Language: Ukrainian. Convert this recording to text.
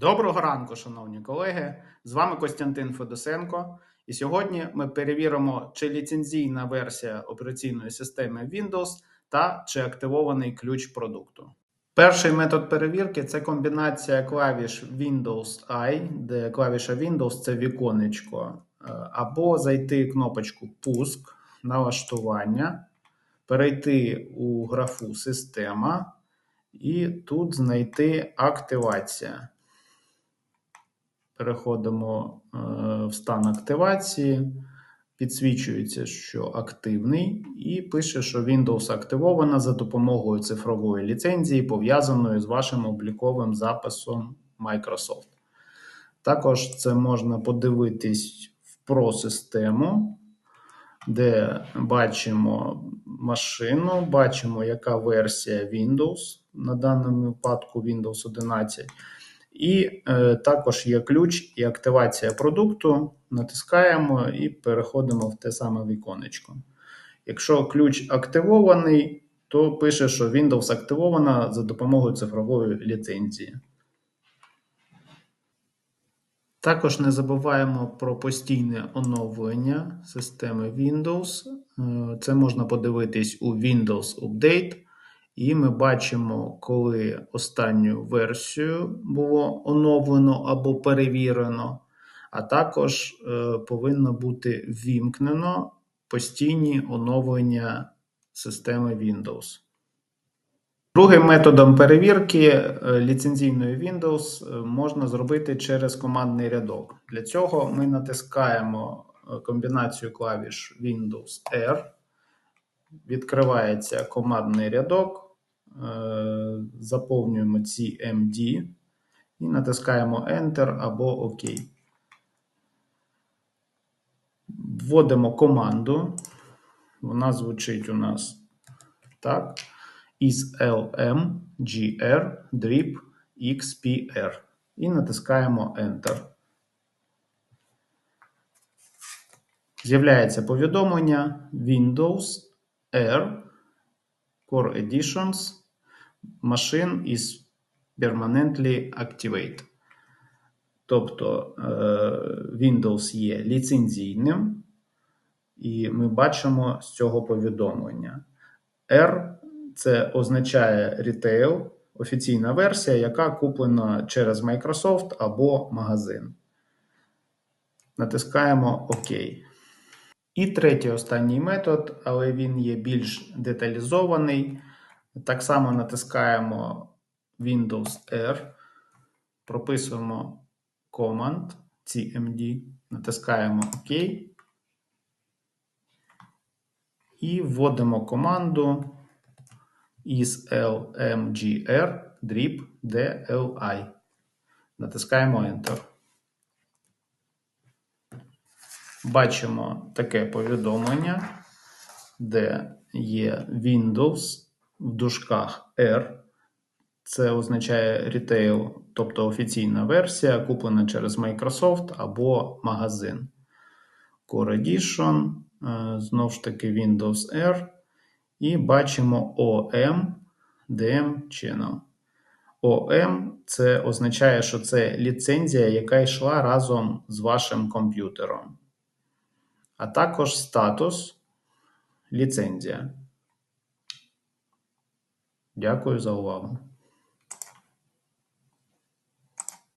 Доброго ранку, шановні колеги. З вами Костянтин Федосенко. І сьогодні ми перевіримо, чи ліцензійна версія операційної системи Windows та чи активований ключ продукту. Перший метод перевірки це комбінація клавіш Windows I, де клавіша Windows це віконечко, е, або зайти кнопочку Пуск, налаштування, перейти у графу Система. І тут знайти активація. Переходимо е, в стан активації. Підсвічується, що активний, і пише, що Windows активована за допомогою цифрової ліцензії, пов'язаної з вашим обліковим записом Microsoft. Також це можна подивитись в Pro систему, де бачимо машину, бачимо, яка версія Windows, на даному випадку Windows 11. І е, також є ключ і активація продукту. Натискаємо і переходимо в те саме віконечко. Якщо ключ активований, то пише, що Windows активована за допомогою цифрової ліцензії. Також не забуваємо про постійне оновлення системи Windows. Е, це можна подивитись у Windows Update. І ми бачимо, коли останню версію було оновлено або перевірено, а також е, повинно бути ввімкнено постійні оновлення системи Windows. Другим методом перевірки е, ліцензійної Windows е, можна зробити через командний рядок. Для цього ми натискаємо комбінацію клавіш Windows R, відкривається командний рядок. Е, заповнюємо ці MD і натискаємо Enter або ОК. Вводимо команду. Вона звучить у нас так. Is LM GR drip XPR. І натискаємо Enter. З'являється повідомлення Windows R Core Editions machine is permanently activate. Тобто е, Windows є ліцензійним, і ми бачимо з цього повідомлення. R це означає retail, офіційна версія, яка куплена через Microsoft або магазин. Натискаємо ОК. І третій останній метод, але він є більш деталізований. Так само натискаємо Windows R, прописуємо Command CMD, натискаємо ОК і вводимо команду islmgr drip DLI. Натискаємо Enter. Бачимо таке повідомлення, де є Windows в дужках R. Це означає retail, тобто офіційна версія, куплена через Microsoft або магазин. Core Edition, е, знову ж таки, Windows R. І бачимо OM DM Channel. OM це означає, що це ліцензія, яка йшла разом з вашим комп'ютером. А також статус ліцензія. Дякую за увагу.